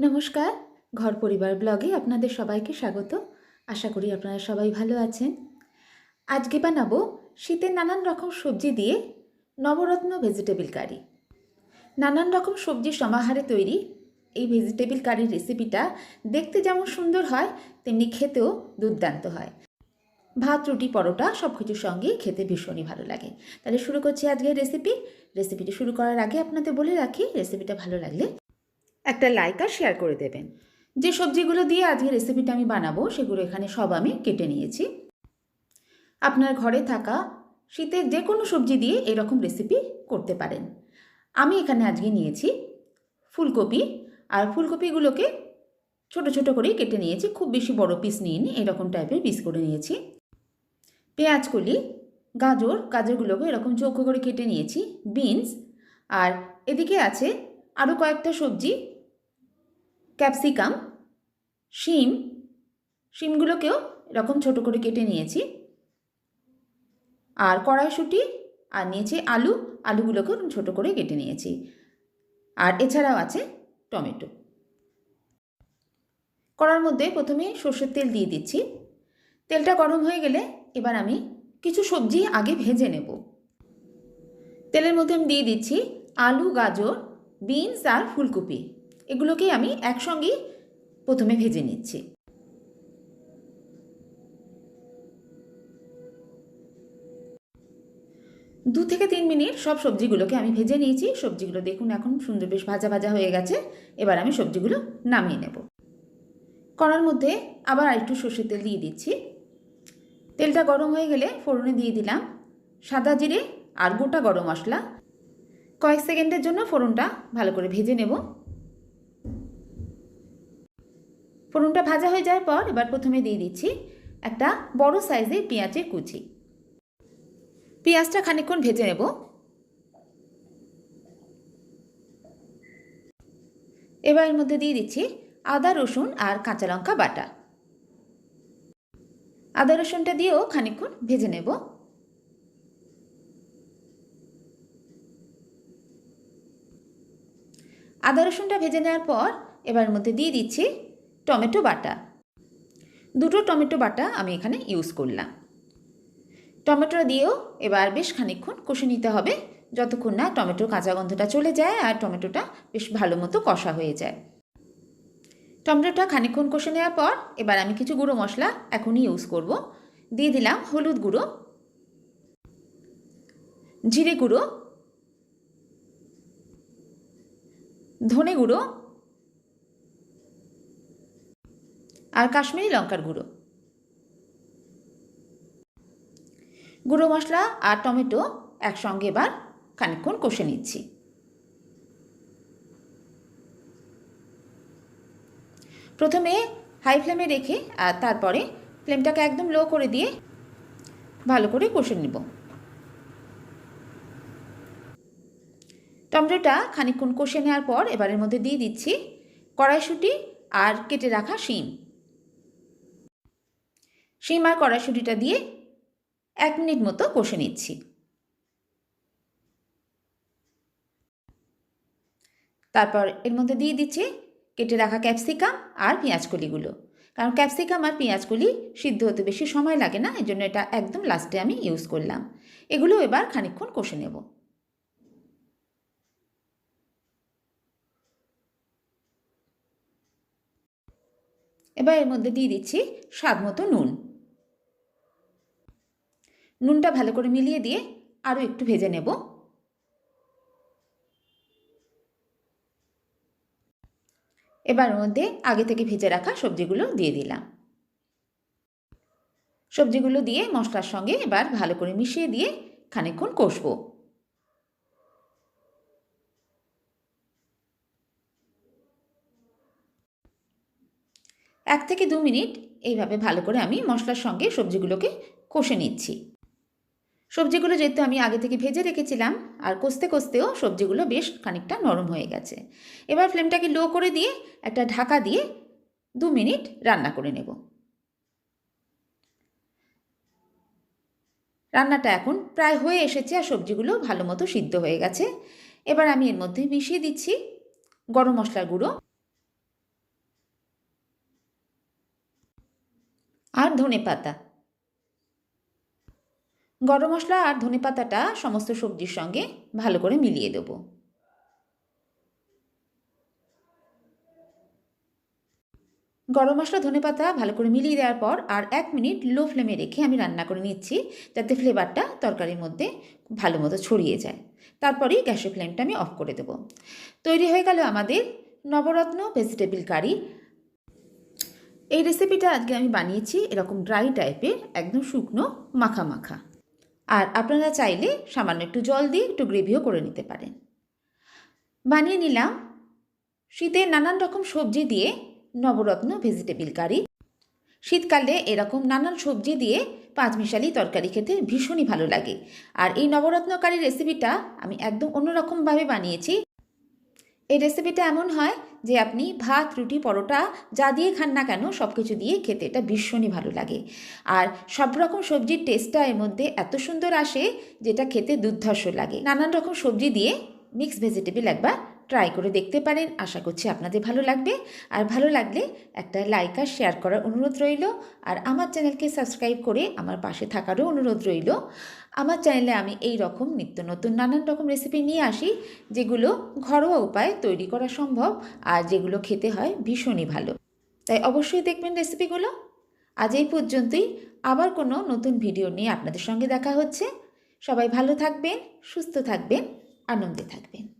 নমস্কার, ঘর পরিবার ব্লগে আপনাদের সবাইকে স্বাগত। আশা করি আপনারা সবাই ভালো আছেন। আজকে বানাবো শীতের নানান রকম সবজি দিয়ে নবরত্ন ভেজিটেবল কারি নানান রকম সবজির সমাহারে তৈরি। এই ভেজিটেবল কারির রেসিপিটা দেখতে যেমন সুন্দর হয়, তেমনি খেতেও দুর্দান্ত হয়। ভাত, রুটি, পরোটা সব কিছুর সঙ্গেই খেতে ভীষণই ভালো লাগে। তাহলে শুরু করছি আজকের রেসিপি রেসিপিটি শুরু করার আগে আপনাদের বলে রাখি রেসিপিটা ভালো লাগলে একটা লাইক আর শেয়ার করে দেবেন। যে সবজিগুলো দিয়ে আজকে রেসিপিটা আমি বানাবো, সেগুলো এখানে সব আমি কেটে নিয়েছি। আপনার ঘরে থাকা শীতের যে কোনো সবজি দিয়ে এরকম রেসিপি করতে পারেন। আমি এখানে আজকে নিয়েছি ফুলকপি, আর ফুলকপিগুলোকে ছোট ছোট করেই কেটে নিয়েছি। খুব বেশি বড় পিস নিইনি, এরকম টাইপের পিস করে নিয়েছি। পেঁয়াজ কলি গাজর, গাজরগুলোকে এরকম চৌকো করে কেটে নিয়েছি বিনস আর এদিকে আছে আরও কয়েকটা সবজি ক্যাপসিকাম, শিম, শিমগুলোকেও এরকম ছোট করে কেটে নিয়েছি। আর কড়াইশুঁটি, আর নিয়েছি আলু, আলুগুলোকেও ছোট করে কেটে নিয়েছি। আর এছাড়াও আছে টমেটো। কড়ার মধ্যে প্রথমে সর্ষের তেল দিয়ে দিচ্ছি। তেলটা গরম হয়ে গেলে এবার আমি কিছু সবজি আগে ভেজে নেব। তেলের মধ্যে আমি দিয়ে দিচ্ছি আলু, গাজর, বিনস আর ফুলকপি। এগুলোকেই আমি একসঙ্গেই প্রথমে ভেজে নিচ্ছি। দু থেকে তিন মিনিট সব সবজিগুলোকে আমি ভেজে নিয়েছি। সবজিগুলো দেখুন এখন সুন্দর বেশ ভাজা ভাজা হয়ে গেছে। এবার আমি সবজিগুলো নামিয়ে নেব। কড়ার মধ্যে আবার একটু সর্ষের তেল দিয়ে দিচ্ছি। তেলটা গরম হয়ে গেলে ফোড়নে দিয়ে দিলাম সাদা জিরে আর গোটা গরম মশলা। কয়েক সেকেন্ডের জন্য ফোড়নটা ভালো করে ভেজে নেব। ফোড়নটা ভাজা হয়ে যাওয়ার পর এবার প্রথমে দিয়ে দিচ্ছি একটা বড় সাইজের পেঁয়াজের কুচি। পেঁয়াজটা খানিকক্ষণ ভেজে নেব। এবার এর মধ্যে দিয়ে দিচ্ছি আদা, রসুন আর কাঁচা লঙ্কা বাটা। আদা, রসুনটা দিয়েও খানিকক্ষণ ভেজে নেব। আদা, রসুনটা ভেজে নেওয়ার পর এবার মধ্যে দিয়ে দিচ্ছি টমেটো বাটা। দুটো টমেটো বাটা আমি এখানে ইউজ করলাম। টমেটোটা দিয়েও এবার বেশ খানিকক্ষণ কষে নিতে হবে। যতক্ষণ না টমেটোর কাঁচা গন্ধটা চলে যায় আর টমেটোটা বেশ ভালো মতো কষা হয়ে যায়। টমেটোটা খানিকক্ষণ কষে নেওয়ার পর এবার আমি কিছু গুঁড়ো মশলা এখনই ইউজ করব। দিয়ে দিলাম হলুদ গুঁড়ো, জিরে গুঁড়ো, ধনে গুঁড়ো আর কাশ্মীরি লঙ্কার গুঁড়ো। গুঁড়ো মশলা আর টমেটো একসঙ্গে এবার খানিকক্ষণ কষে নিচ্ছি। প্রথমে হাই ফ্লেমে রেখে আর তারপরে ফ্লেমটাকে একদম লো করে দিয়ে ভালো করে কষে নেব। টমেটোটা খানিকক্ষণ কষে নেওয়ার পর এবারের মধ্যে দিয়ে দিচ্ছি কড়াইশুঁটি আর কেটে রাখা শিম। শিম আর কড়াইশুঁটিটা দিয়ে এক মিনিট মতো কষে নিচ্ছি। তারপর এর মধ্যে দিয়ে দিচ্ছি কেটে রাখা ক্যাপসিকাম আর পেঁয়াজকলিগুলো। কারণ ক্যাপসিকাম আর পেঁয়াজকলি সিদ্ধ হতে বেশি সময় লাগে না এই জন্য এটা একদম লাস্টে আমি ইউজ করলাম। এগুলো এবার খানিকক্ষণ কষে নেব। এবার এর মধ্যে দিয়ে দিচ্ছি স্বাদ মতো নুন। নুনটা ভালো করে মিলিয়ে দিয়ে আরও একটু ভেজে নেব। এবার ওর মধ্যে আগে থেকে ভেজে রাখা সবজিগুলো দিয়ে দিলাম। সবজিগুলো দিয়ে মশলার সঙ্গে এবার ভালো করে মিশিয়ে দিয়ে খানিকক্ষণ কষবো। এক থেকে দু মিনিট এইভাবে ভালো করে আমি মশলার সঙ্গে সবজিগুলোকে কষে নিচ্ছি। সবজিগুলো যেহেতু আমি আগে থেকে ভেজে রেখেছিলাম, আর কষতে কষতেও সবজিগুলো বেশ খানিকটা নরম হয়ে গেছে। এবার ফ্লেমটাকে লো করে দিয়ে একটা ঢাকা দিয়ে দু মিনিট রান্না করে নেব। রান্নাটা এখন প্রায় হয়ে এসেছে আর সবজিগুলো ভালো মতো সিদ্ধ হয়ে গেছে। এবার আমি এর মধ্যে মিশিয়ে দিচ্ছি গরম মশলার গুঁড়ো। আর ধনে পাতা। গরম মশলা আর ধনে পাতাটা সমস্ত সবজির সঙ্গে ভালো করে মিলিয়ে দেবো। গরম মশলা, ধনে পাতা ভালো করে মিলিয়ে দেওয়ার পর আর এক মিনিট লো ফ্লেমে রেখে আমি রান্না করে নিচ্ছি, যাতে ফ্লেভারটা তরকারির মধ্যে ভালো মতো ছড়িয়ে যায়। তারপরেই গ্যাসের ফ্লেমটা আমি অফ করে দেবো। তৈরি হয়ে গেল আমাদের নবরত্ন ভেজিটেবল কারি। এই রেসিপিটা আজকে আমি বানিয়েছি এরকম ড্রাই টাইপের, একদম শুকনো, মাখা মাখা। আর আপনারা চাইলে সামান্য একটু জল দিয়ে একটু গ্রেভিও করে নিতে পারেন। বানিয়ে নিলাম। শীতে নানান রকম সবজি দিয়ে নবরত্ন ভেজিটেবিল কারি শীতকালে এরকম নানান সবজি দিয়ে পাঁচমিশালি তরকারি খেতে ভীষণই ভালো লাগে। আর এই নবরত্ন কারি রেসিপিটা আমি একদম অন্যরকমভাবে বানিয়েছি। এই রেসিপিটা এমন হয় যে আপনি ভাত, রুটি, পরোটা যা দিয়ে খান না কেন সব কিছু দিয়ে খেতে এটা ভীষণই ভালো লাগে। আর সব রকম সবজির টেস্টটা এর মধ্যে এত সুন্দর আসে যেটা খেতে দুর্ধর্ষ লাগে। নানান রকম সবজি দিয়ে মিক্সড ভেজিটেবল একবার ট্রাই করে দেখতে পারেন। আশা করছি আপনাদের ভালো লাগবে। আর ভালো লাগলে একটা লাইক আর শেয়ার করার অনুরোধ রইল। আর আমার চ্যানেলকে সাবস্ক্রাইব করে আমার পাশে থাকারও অনুরোধ রইল। আমার চ্যানেলে আমি এই রকম নিত্য নতুন নানান রকম রেসিপি নিয়ে আসি, যেগুলো ঘরোয়া উপায়ে তৈরি করা সম্ভব আর যেগুলো খেতে হয় ভীষণই ভালো। তাই অবশ্যই দেখবেন রেসিপিগুলো আজ এই পর্যন্তই। আবার কোনো নতুন ভিডিও নিয়ে আপনাদের সঙ্গে দেখা হচ্ছে। সবাই ভালো থাকবেন, সুস্থ থাকবেন, আনন্দে থাকবেন।